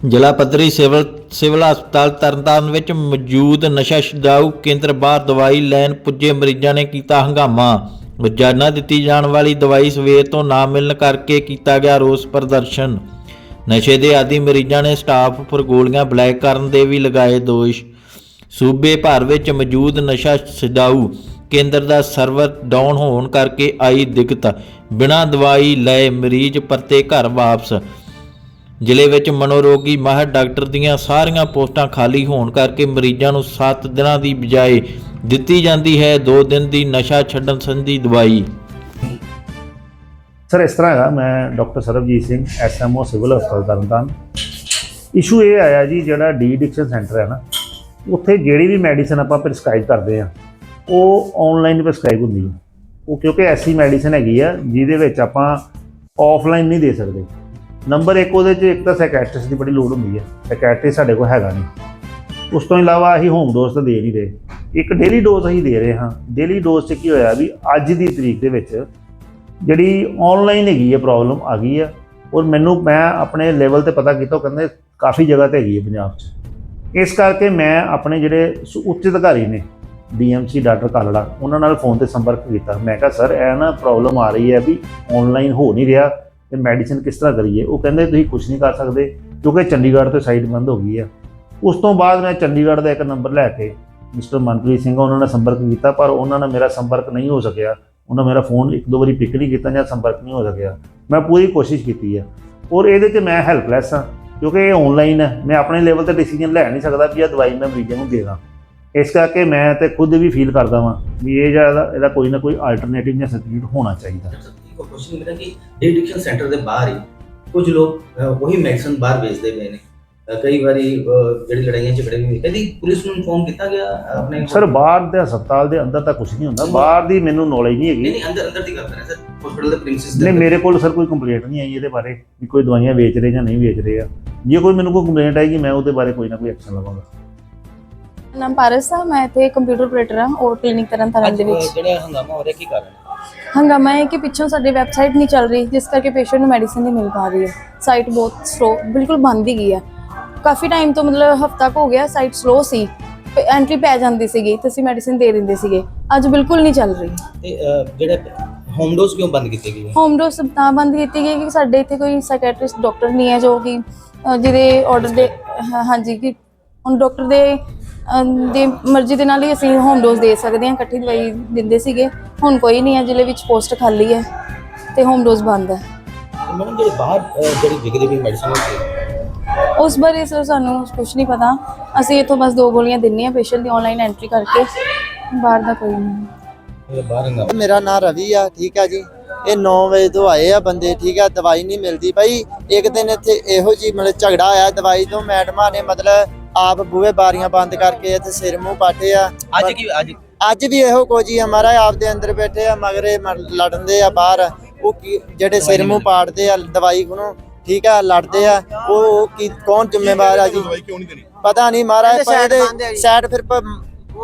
ਜ਼ਿਲ੍ਹਾ ਪੱਧਰੀ civil civil ਹਸਪਤਾਲ ਤਰਨਤਾਰਨ ਵਿੱਚ ਮੌਜੂਦ ਨਸ਼ਾ ਛਡਾਊ ਕੇਂਦਰ ਬਾਹਰ ਦਵਾਈ ਲੈਣ ਪੁੱਜੇ ਮਰੀਜ਼ਾਂ ਨੇ ਕੀਤਾ ਹੰਗਾਮਾ। ਰੋਜ਼ਾਨਾ ਦਿੱਤੀ ਜਾਣ ਵਾਲੀ ਦਵਾਈ ਸਵੇਰ ਤੋਂ ਨਾ ਮਿਲਣ ਕਰਕੇ ਕੀਤਾ ਗਿਆ ਰੋਸ ਪ੍ਰਦਰਸ਼ਨ। ਨਸ਼ੇ ਦੇ ਆਦੀ ਮਰੀਜ਼ਾਂ ਨੇ ਸਟਾਫ ਪਰ ਗੋਲੀਆਂ ਬਲੈਕ ਕਰਨ ਦੇ ਵੀ ਲਗਾਏ ਦੋਸ਼। ਸੂਬੇ ਭਰ ਵਿੱਚ ਮੌਜੂਦ ਨਸ਼ਾ ਛਡਾਊ ਕੇਂਦਰ ਦਾ ਸਰਵਰ ਡਾਊਨ ਹੋਣ ਕਰਕੇ ਆਈ ਦਿੱਕਤ। ਬਿਨਾਂ ਦਵਾਈ ਲਏ ਮਰੀਜ਼ ਪਰਤੇ ਘਰ ਵਾਪਸ। ਜ਼ਿਲ੍ਹੇ ਵਿੱਚ ਮਨੋਰੋਗੀ ਮਾਹਰ ਡਾਕਟਰ ਦੀਆਂ ਸਾਰੀਆਂ ਪੋਸਟਾਂ ਖਾਲੀ ਹੋਣ ਕਰਕੇ ਮਰੀਜ਼ਾਂ ਨੂੰ 7 ਦਿਨਾਂ ਦੀ ਬਜਾਏ ਦਿੱਤੀ ਜਾਂਦੀ ਹੈ 2 ਦਿਨ ਦੀ ਨਸ਼ਾ ਛੱਡਣ ਸੰਬੰਧੀ ਦਵਾਈ। ਸਰ, ਇਸ ਤਰ੍ਹਾਂ ਹੈਗਾ, ਮੈਂ doctor Sarabjit Singh SMO civil ਹਸਪਤਾਲ ਤਰਨਤਾਰਨ। ਇਸ਼ੂ ਇਹ ਆਇਆ ਜੀ, ਜਿਹੜਾ ਡੀ ਐਡਿਕਸ਼ਨ ਸੈਂਟਰ ਹੈ ਨਾ, ਉੱਥੇ ਜਿਹੜੀ ਵੀ ਮੈਡੀਸਨ ਆਪਾਂ ਪ੍ਰਿਸਕ੍ਰਾਈਬ ਕਰਦੇ ਆ ਉਹ ਆਨਲਾਈਨ ਪ੍ਰਿਸਕ੍ਰਾਈਬ ਹੁੰਦੀ ਹੈ। ਉਹ ਕਿਉਂਕਿ ਐਸੀ ਮੈਡੀਸਨ ਹੈਗੀ ਆ, ਜਿਹਦੇ ਵਿੱਚ ਆਪਾਂ ਆਫਲਾਈਨ ਨਹੀਂ ਦੇ ਸਕਦੇ। ਨੰਬਰ 1 ਉਹਦੇ 'ਚ ਇੱਕ ਤਾਂ ਸਾਈਕੈਟ੍ਰਿਸਟ ਦੀ ਬੜੀ ਲੋੜ ਹੁੰਦੀ ਹੈ। ਸਾਈਕੈਟ੍ਰਿਸਟ ਸਾਡੇ ਕੋਲ ਹੈਗਾ ਨਹੀਂ। ਉਸ ਤੋਂ ਇਲਾਵਾ ਅਸੀਂ ਹੋਮ ਡੋਜ਼ ਤਾਂ ਦੇ ਨਹੀਂ ਰਹੇ। ਇੱਕ ਡੇਲੀ ਡੋਜ਼ ਅਸੀਂ ਦੇ ਰਹੇ ਹਾਂ। ਡੇਲੀ ਡੋਜ਼ 'ਚ ਕੀ ਹੋਇਆ ਵੀ ਅੱਜ ਦੀ ਤਰੀਕ ਦੇ ਵਿੱਚ ਜਿਹੜੀ ਆਨਲਾਈਨ ਹੈਗੀ ਹੈ ਪ੍ਰੋਬਲਮ ਆ ਗਈ ਹੈ ਔਰ ਮੈਨੂੰ ਮੈਂ ਆਪਣੇ ਲੈਵਲ ਤੇ ਪਤਾ ਕੀਤਾ, ਉਹ ਕਹਿੰਦੇ ਕਾਫੀ ਜਗ੍ਹਾ ਤੇ ਹੈਗੀ ਹੈ ਪੰਜਾਬ 'ਚ। ਇਸ ਕਰਕੇ ਮੈਂ ਆਪਣੇ ਜਿਹੜੇ ਸ- ਉੱਚ ਅਧਿਕਾਰੀ ਨੇ ਡੀਐਮਸੀ ਡਾਕਟਰ ਕਾਲੜਾ, ਉਹਨਾਂ ਨਾਲ ਫੋਨ ਤੇ ਸੰਪਰਕ ਕੀਤਾ। ਮੈਂ ਕਿਹਾ, ਸਰ, ਇਹ ਨਾ ਪ੍ਰੋਬਲਮ ਆ ਰਹੀ ਹੈ ਵੀ ਆਨਲਾਈਨ ਹੋ ਨਹੀਂ ਰਿਹਾ। ਤੇ ਮੈਡੀਸਨ ਕਿਸ ਤਰ੍ਹਾਂ ਕਰੀਏ? ਉਹ ਕਹਿੰਦੇ ਤੁਸੀਂ ਕੁਝ ਨਹੀਂ ਕਰ ਸਕਦੇ, ਕਿਉਂਕਿ ਚੰਡੀਗੜ੍ਹ ਤੋਂ ਸਾਈਟ ਬੰਦ ਹੋ ਗਈ ਆ। ਉਸ ਤੋਂ ਬਾਅਦ ਮੈਂ ਚੰਡੀਗੜ੍ਹ ਦਾ ਇੱਕ ਨੰਬਰ ਲੈ ਕੇ ਮਿਸਟਰ ਮਨਪ੍ਰੀਤ ਸਿੰਘ ਉਹਨਾਂ ਨਾਲ ਸੰਪਰਕ ਕੀਤਾ, ਪਰ ਉਹਨਾਂ ਨਾਲ ਮੇਰਾ ਸੰਪਰਕ ਨਹੀਂ ਹੋ ਸਕਿਆ। ਉਹਨਾਂ ਮੇਰਾ ਫੋਨ ਇੱਕ ਦੋ ਵਾਰੀ ਪਿਕ ਨਹੀਂ ਕੀਤਾ, ਜਾਂ ਸੰਪਰਕ ਨਹੀਂ ਹੋ ਸਕਿਆ। ਮੈਂ ਪੂਰੀ ਕੋਸ਼ਿਸ਼ ਕੀਤੀ ਹੈ ਔਰ ਇਹਦੇ 'ਚ ਮੈਂ ਹੈਲਪਲੈਸ ਹਾਂ ਕਿਉਂਕਿ ਇਹ ਆਨਲਾਈਨ ਹੈ ਮੈਂ ਆਪਣੇ ਲੈਵਲ ਤੇ ਡਿਸੀਜਨ ਲੈ ਨਹੀਂ ਸਕਦਾ ਵੀ ਇਹ ਦਵਾਈ ਮੈਂ ਮਰੀਜ਼ਾਂ ਨੂੰ ਦੇਵਾਂ ਇਸ ਕਰਕੇ ਮੈਂ ਤੇ ਖੁਦ ਵੀ ਫੀਲ ਕਰਦਾ ਵਾਂ ਵੀ ਇਹ ਜਿਹੜਾ ਇਹਦਾ ਕੋਈ ਨਾ ਕੋਈ ਆਲਟਰਨੇਟਿਵ ਜਾਂ ਸਬਸਟੀਟਿਊਟ ਹੋਣਾ ਚਾਹੀਦਾ। ਇੱਕ ਕੁਐਸਚਨ ਮੇਰਾ ਕਿ ਐਡਿਕਸ਼ਨ ਸੈਂਟਰ ਦੇ ਬਾਹਰ ਹੀ ਕੁਝ ਲੋਕ ਉਹੀ ਮੈਡੀਸਨ ਬਾਹਰ ਵੇਚਦੇ ਪਏ ਨੇ। ਕਈ ਵਾਰੀ ਜਿਹੜੀ ਲੜਾਈਆਂ ਝਗੜੇ ਵੀ ਹੋਏ। ਕਦੀ ਪੁਲਿਸ ਨੂੰ ਇਨਫੋਰਮ ਕੀਤਾ ਗਿਆ ਆਪਣੇ ਸਰ ਬਾਹਰ ਦੇ ਹਸਪਤਾਲ ਦੇ ਅੰਦਰ ਤਾਂ ਕੁਝ ਨਹੀਂ ਹੁੰਦਾ। ਬਾਹਰ ਦੀ ਮੈਨੂੰ ਨੌਲੇਜ ਨਹੀਂ ਨਹੀਂ ਹੈਗੀ। ਨਹੀਂ ਅੰਦਰ ਅੰਦਰ ਦੀ ਗੱਲ ਕਰ ਰਹੇ ਸਰ। ਹਸਪੀਟਲ ਦੇ ਪ੍ਰੀਮਿਸਿਸ ਨਹੀਂ ਮੇਰੇ ਕੋਲ ਸਰ ਕੋਈ ਕੰਪਲੇਂਟ ਨਹੀਂ ਆਈ ਇਹਦੇ ਬਾਰੇ ਵੀ ਕੋਈ ਦਵਾਈਆਂ ਵੇਚ ਰਹੇ ਜਾਂ ਨਹੀਂ ਵੇਚ ਰਹੇ ਆ। ਜੇ ਕੋਈ ਮੈਨੂੰ ਕੋਈ ਕੰਪਲੇਂਟ ਆਏਗੀ ਮੈਂ ਉਹਦੇ ਬਾਰੇ ਕੋਈ ਨਾ ਕੋਈ ਐਕਸ਼ਨ ਲਵਾਂਗਾ। ਨਾਮ ਪਾਰਸ ਆ ਮੈਂ ਇੱਥੇ ਕੰਪਿਊਟਰ ਆਪਰੇਟਰ ਹਾਂ ਔਰ ਕਲੀਨਿਕ ਤਰਨ ਤਾਰਨ ਦੇ ਵਿੱਚ। ਜਿਹੜਾ ਹੰਗਾਮਾ ਹੋ ਰਿਹਾ ਕੀ ਕਾਰਨ ਹੈ? ਹੰਗਾਮਾ ਹੈ ਕਿ ਪਿੱਛੋਂ ਸਾਡੀ ਵੈਬਸਾਈਟ ਨਹੀਂ ਚੱਲ ਰਹੀ ਜਿਸ ਕਰਕੇ ਪੇਸ਼ੈਂਟ ਨੂੰ ਮੈਡੀਸਿਨ ਨਹੀਂ ਮਿਲ ਪਾ ਰਹੀ ਹੈ। ਸਾਈਟ ਬਹੁਤ ਸਲੋ ਬਿਲਕੁਲ ਬੰਦ ਹੀ ਗਈ ਹੈ। ਕਾਫੀ ਟਾਈਮ ਤੋਂ ਮਤਲਬ ਹਫਤਾ ਹੋ ਗਿਆ ਸਾਈਟ ਸਲੋ ਸੀ ਐਂਟਰੀ ਪੈ ਜਾਂਦੀ ਸੀਗੀ ਤੇ ਅਸੀਂ ਮੈਡੀਸਿਨ ਦੇ ਦਿੰਦੇ ਸੀਗੇ। ਅੱਜ ਬਿਲਕੁਲ ਨਹੀਂ ਚੱਲ ਰਹੀ। ਤੇ ਅਹ, ਜਿਹੜੇ ਹੋਮ ਡੋਜ਼ ਕਿਉਂ ਬੰਦ ਕੀਤੇ ਗਏ ਹੋਮ ਡੋਸ ਤਾਂ ਬੰਦ ਕੀਤੀ ਗਈ ਕਿ ਸਾਡੇ ਇੱਥੇ ਕੋਈ ਸਾਈਕੈਟ੍ਰਿਸਟ ਡਾਕਟਰ ਨਹੀਂ ਹੈ ਜੋ ਕਿ ਜਿਹਦੇ ਆਰਡਰ ਦੇ ਹਾਂਜੀ ਕਿ ਹੁਣ ਡਾਕਟਰ ਦੇ ਦੀ ਮਰਜ਼ੀ ਦੇ ਨਾਲ ਹੀ ਅਸੀਂ ਹੋਮ ਡੋਜ਼ ਦੇ ਸਕਦੇ ਹਾਂ ਇਕੱਠੀ ਦਵਾਈ ਦਿੰਦੇ ਸੀਗੇ। ਹੁਣ ਕੋਈ ਨਹੀਂ ਹੈ ਜ਼ਿਲ੍ਹੇ ਵਿੱਚ ਪੋਸਟ ਖਾਲੀ ਹੈ ਤੇ ਹੋਮ ਡੋਜ਼ ਬੰਦ ਹੈ। ਮੈਡਮ ਜਿਹੜੇ ਬਾਹਰ ਅਹ, ਜਿਹੜੀ ਵਿਕਦੀ ਵੀ ਮੈਡੀਸਨ ਹੁੰਦੀ ਉਸ ਬਾਰੇ ਸਰ ਸਾਨੂੰ ਕੁਝ ਨਹੀਂ ਪਤਾ। ਅਸੀਂ ਇੱਥੋਂ ਬਸ ਦੋ ਗੋਲੀਆਂ ਦਿੰਨੇ ਆ ਪੇਸ਼ੈਂਟ ਦੀ ਆਨਲਾਈਨ ਐਂਟਰੀ ਕਰਕੇ। ਬਾਹਰ ਦਾ ਕੋਈ ਨਹੀਂ। ਬਾਹਰ ਮੇਰਾ ਨਾਮ ਰਵੀ ਆ ਠੀਕ ਆ ਜੀ। ਇਹ 9 ਵਜੇ ਤੋਂ ਆਏ ਆ ਬੰਦੇ ਠੀਕ ਆ ਦਵਾਈ ਨਹੀਂ ਮਿਲਦੀ ਭਾਈ ਇੱਕ ਦਿਨ ਇੱਥੇ ਇਹੋ ਜੀ ਮਤਲਬ ਝਗੜਾ ਆਇਆ ਦਵਾਈ ਤੋਂ। ਮੈਡਮਾਂ ਨੇ ਮਤਲਬ ਆਪ ਬੂਹੇ ਬਾਰੀਆਂ ਬੰਦ ਕਰਕੇ ਇੱਥੇ ਸਿਰ ਮੂੰਹ ਪਾਟੇ ਆ। ਅੱਜ ਕੀ ਅੱਜ? ਅੱਜ ਵੀ ਇਹੋ ਕੁਝ ਹੀ ਆ ਮਹਾਰਾਜ ਆਪ ਦੇ ਅੰਦਰ ਬੈਠੇ ਆ ਮਗਰੇ ਲੜਨਦੇ ਆ ਬਾਹਰ। ਉਹ ਕੀ- ਜਿਹੜੇ ਸਿਰ ਮੂੰਹ ਪਾੜਦੇ ਆ ਦਵਾਈ ਕੋਲੋਂ ਠੀਕ ਆ ਲੜਦੇ ਆ ਉਹ ਉਹ ਕੀ ਕੌਣ ਜ਼ਿੰਮੇਵਾਰ ਆ ਜੀ? ਪਤਾ ਨਹੀਂ ਮਹਾਰਾਜ ਪਰ ਇਹਦੇ ਸਾਈਡ ਫਿਰ ਭ-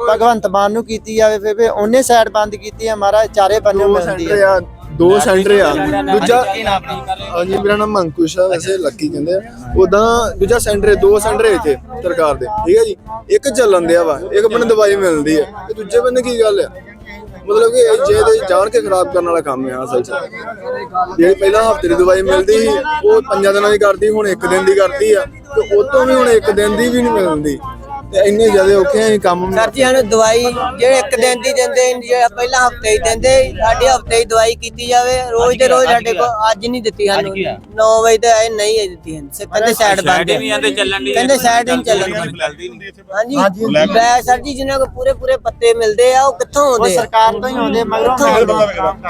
ਭਗਵੰਤ ਮਾਨ ਨੂੰ ਕੀਤੀ ਜਾਵੇ ਫਿਰ ਵੀ ਉਹਨੇ ਸਾਈਡ ਬੰਦ ਕੀਤੀ ਆ ਮਹਾਰਾਜ ਚਾਰੇ ਬੰਨੇ ਮਿਲਦੀ ਆ ਦੋ ਸੈਂਟਰ ਆ। ਦੂਜਾ ਹਾਂਜੀ ਮੇਰਾ ਨਾਮ ਅੰਕੁਸ਼ ਆ ਵੈਸੇ ਲੱਕੀ ਕਹਿੰਦੇ ਆ। ਉਦਾਂ ਦੂਜਾ ਸੈਂਟਰ ਦੋ ਸੈਂਟਰ ਹੈ ਇੱਥੇ ਸਰਕਾਰ ਦੇ। ਠੀਕ ਹੈ ਜੀ? ਇੱਕ ਚੱਲਣ ਦਿਆ ਵਾ ਇੱਕ ਬੰਨੇ ਦਵਾਈ ਮਿਲਦੀ ਹੈ ਤੇ ਦੂਜੇ ਬੰਨੇ ਕੀ ਗੱਲ ਆ? ਮਤਲਬ ਕਿ ਇਹ ਜੇ ਤੇ ਜਾਣ ਕੇ ਖਰਾਬ ਕਰਨ ਵਾਲਾ ਕੰਮ ਹੈ ਅਸਲ 'ਚ। ਜਿਹੜੀ ਪਹਿਲਾਂ ਹਫ਼ਤੇ ਦੀ ਦਵਾਈ ਮਿਲਦੀ ਸੀ ਉਹ ਪੰਜਾਂ ਦਿਨਾਂ ਦੀ ਕਰਦੀ ਹੁਣ ਇੱਕ ਦਿਨ ਦੀ ਕਰਦੀ ਆ। ਤੇ ਉਹ ਤੋਂ ਵੀ ਹੁਣ ਇੱਕ ਦਿਨ ਦੀ ਵੀ ਨਹੀਂ ਮਿਲਦੀ। ਤੇ ਇੰਨੇ ਜ਼ਿਆਦਾ ਔਖੇ ਆ ਇਹ ਕੰਮ ਸਰ ਜੀ ਸਾਨੂੰ ਦਵਾਈ ਜਿਹੜੇ ਇੱਕ ਦਿਨ ਦੀ ਦਿੰਦੇ ਜਿਹੜਾ ਪਹਿਲਾਂ ਹਫ਼ਤੇ ਹੀ ਦਿੰਦੇ ਸਾਡੇ ਹਫ਼ਤੇ ਹੀ ਦਵਾਈ ਕੀਤੀ ਜਾਵੇ ਰੋਜ਼ ਦੇ ਰੋਜ਼ ਸਾਡੇ ਕੋਲ ਅੱਜ ਨਹੀਂ ਦਿੱਤੀ ਸਾਨੂੰ। 9 ਵਜੇ ਤੇ ਆਏ ਨਹੀਂ ਹੈ ਦਿੱਤੀ ਹਨ ਕਹਿੰਦੇ ਸਾਈਡ ਬੰਦ ਹੈ ਕਹਿੰਦੇ ਸਾਈਡ ਨਹੀਂ ਚੱਲਣ ਹਾਂਜੀ। ਮੈਂ ਸਰ ਜੀ ਜਿਨ੍ਹਾਂ ਕੋ ਪੂਰੇ ਪੂਰੇ ਪੱਤੇ ਮਿਲਦੇ ਆ ਉਹ ਕਿੱਥੋਂ ਉਹ ਆਉਂਦੇ ਆ? ਸਰਕਾਰ ਤੋਂ ਹੀ ਆਉਂਦੇ ਮਗਰੋਂ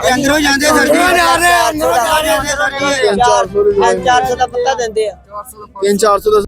ਅੰਦਰੋਂ ਜਾਂਦੇ ਸਰ ਜੀ। ਅੰਦਰੋਂ ਜਾ। ਰਹੇ ਅੰਦਰੋਂ ਜਾ ਰਹੇ ਸਰ ਜੀ 400 ਦਾ ਪੱਤਾ ਦਿੰਦੇ ਆ। 3-400 ਦਾ